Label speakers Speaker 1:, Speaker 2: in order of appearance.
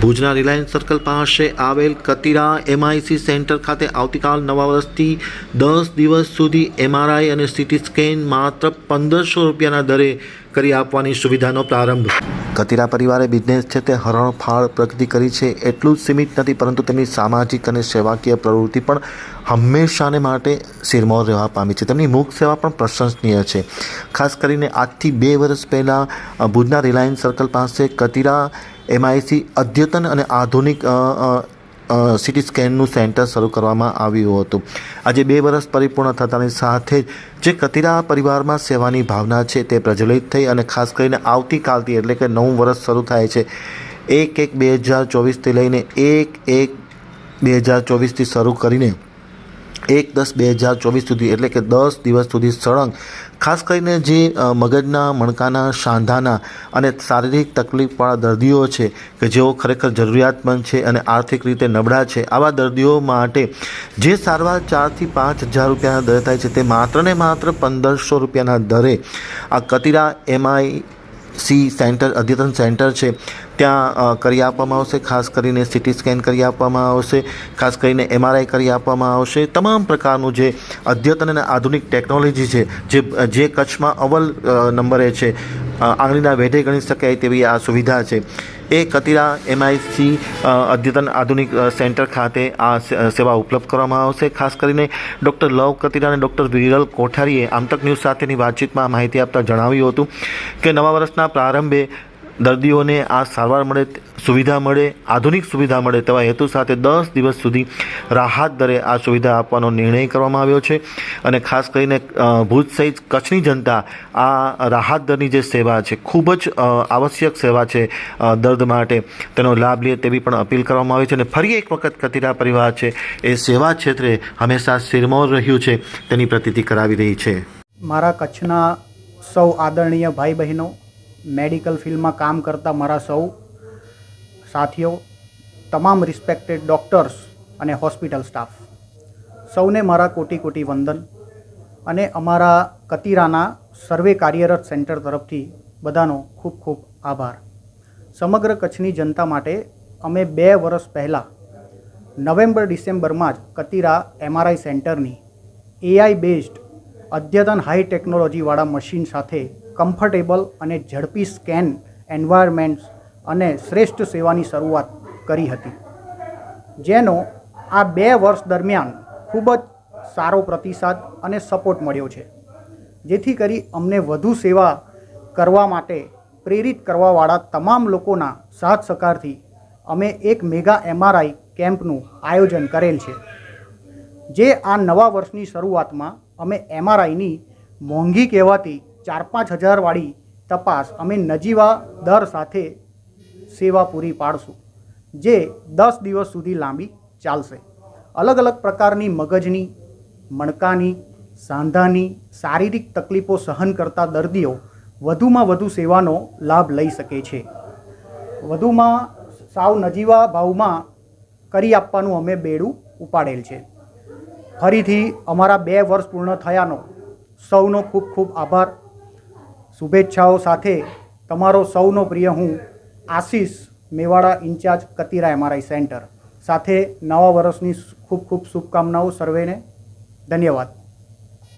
Speaker 1: ભુજના Reliance circle પાસે આવેલ કતિરા એમઆઈસી સેન્ટર ખાતે આવતીકાલ નવા વર્ષથી દસ દિવસ સુધી એમઆરઆઈ અને સીટી સ્કેન માત્ર પંદરસો રૂપિયાના દરે કરી આપવાની સુવિધાનો પ્રારંભ. કતિરા પરિવારે બિઝનેસ છે તે હરણફાળ પ્રગતિ કરી છે, એટલું જ સીમિત નથી, પરંતુ તેમની સામાજિક અને સેવાકીય પ્રવૃત્તિ પણ હંમેશાને માટે સિરમોર રહેવા પામી છે. તેમની મુખ સેવા પણ પ્રશંસનીય છે. ખાસ કરીને આજથી બે વર્ષ પહેલાં ભુજના રિલાયન્સ સર્કલ પાસે કતિરા એમઆઈસી અદ્યતન અને આધુનિક સિટી સ્કેનનું સેન્ટર શરૂ કરવામાં આવ્યું હતું. આજે બે વર્ષ પરિપૂર્ણ થતાની સાથે જ જે કતિરા પરિવારમાં સેવાની ભાવના છે તે પ્રજ્વલિત થઈ અને ખાસ કરીને આવતીકાલથી એટલે કે નવું વર્ષ શરૂ થાય છે. એક એક બે હજાર ચોવીસથી લઈને એક એક બે હજાર ચોવીસથી શરૂ કરીને એક દસ બે હજાર ચોવીસ સુધી, એટલે કે દસ દિવસ સુધી સળંગ. ખાસ કરીને જે મગજના, મણકાના, સાંધાના અને શારીરિક તકલીફવાળા દર્દીઓ છે, કે જેઓ ખરેખર જરૂરિયાતમંદ છે અને આર્થિક રીતે નબળા છે, આવા દર્દીઓ માટે જે સારવાર ચારથી પાંચ હજાર રૂપિયાના દરે થાય છે, તે માત્ર ને માત્ર પંદરસો રૂપિયાના દરે. આ કતિરા એમઆઈ સી સેન્ટર, અદ્યતન સેન્ટર છે. ત્યાં કરી આપવામાં આવશે, ખાસ કરીને સિટી સ્કેન કરી આપવામાં આવશે, ખાસ કરીને એમઆરઆઈ કરી આપવામાં આવશે. તમામ પ્રકારનું જે અદ્યતન અને આધુનિક ટેકનોલોજી છે, જે જે કચ્છમાં અવ્વલ નંબરે છે. આંગળીના વેઢે ગણી શકાય તેવી આ સુવિધા છે. એ કતિરા એમઆઈસી અદ્યતન આધુનિક સેન્ટર ખાતે આ સેવા ઉપલબ્ધ કરવામાં આવશે. ખાસ કરીને ડૉક્ટર લવ કતિરા અને ડૉક્ટર વિરલ કોઠારીએ આમતક ન્યૂઝ સાથેની વાતચીતમાં માહિતી આપતા જણાવ્યું હતું કે નવા વર્ષના પ્રારંભે દર્દીઓને આ સારવાર મળે, સુવિધા મળે, આધુનિક સુવિધા મળે તેવા હેતુ સાથે દસ દિવસ સુધી રાહત દરે આ સુવિધા આપવાનો નિર્ણય કરવામાં આવ્યો છે. અને ખાસ કરીને ભુજ સહિત કચ્છની જનતા આ રાહત દરની જે સેવા છે, ખૂબ જ આવશ્યક સેવા છે દર્દ માટે. તેનો લાભ લે તેવી પણ અપીલ કરવામાં આવી છે અને ફરી એક વખત કતિરા પરિવાર છે, એ સેવા ક્ષેત્રે હંમેશા સિરમોર રહ્યું છે, તેની પ્રતિતિ કરાવી રહી છે.
Speaker 2: મારા કચ્છના સૌ આદરણીય ભાઈ બહેનો મેડિકલ ફિલ્ડમાં કામ કરતા મારા સૌ સાથીઓ, તમામ રિસ્પેક્ટેડ ડૉક્ટર્સ અને હોસ્પિટલ સ્ટાફ સૌને મારા કોટી કોટી વંદન અને અમારા કતિરાના સર્વે કાર્યરત સેન્ટર તરફથી બધાનો ખૂબ ખૂબ આભાર. સમગ્ર કચ્છની જનતા માટે અમે બે વર્ષ પહેલાં નવેમ્બર ડિસેમ્બરમાં જ કતિરા એમઆરઆઈ સેન્ટરની એઆઈ બેઝડ અદ્યતન હાઈ ટેકનોલોજીવાળા મશીન સાથે કમ્ફર્ટેબલ અને ઝડપી સ્કેન એન્વાયરમેન્ટ્સ અને શ્રેષ્ઠ સેવાની શરૂઆત કરી હતી. જેનો આ બે વર્ષ દરમિયાન ખૂબ જ સારો પ્રતિસાદ અને સપોર્ટ મળ્યો છે. જેથી કરી અમને વધુ સેવા કરવા માટે પ્રેરિત કરવાવાળા તમામ લોકોના સાથ સહકારથી અમે એક મેગા એમઆરઆઈ કેમ્પનું આયોજન કરેલ છે. જે આ નવા વર્ષની શરૂઆતમાં અમે એમઆરઆઈની મોંઘી કહેવાતી ચાર પાંચ હજારવાળી તપાસ અમે નજીવા દર સાથે સેવા પૂરી પાડશું, જે દસ દિવસ સુધી લાંબી ચાલશે. અલગ અલગ પ્રકારની મગજની, મણકાની, સાંધાની શારીરિક તકલીફો સહન કરતા દર્દીઓ વધુમાં વધુ સેવાનો લાભ લઈ શકે છે. વધુમાં સાવ નજીવા ભાવમાં કરી આપવાનું અમે બેડું ઉપાડેલ છે. ફરીથી અમારા બે વર્ષ પૂર્ણ થયાનો સૌનો ખૂબ ખૂબ આભાર. શુભેચ્છાઓ સાથે તમારો સૌનો પ્રિય હું Ashish Mewada incharge Katira MRI centre. સાથે નવા વર્ષની ખૂબ ખૂબ શુભકામનાઓ સર્વેને ધન્યવાદ.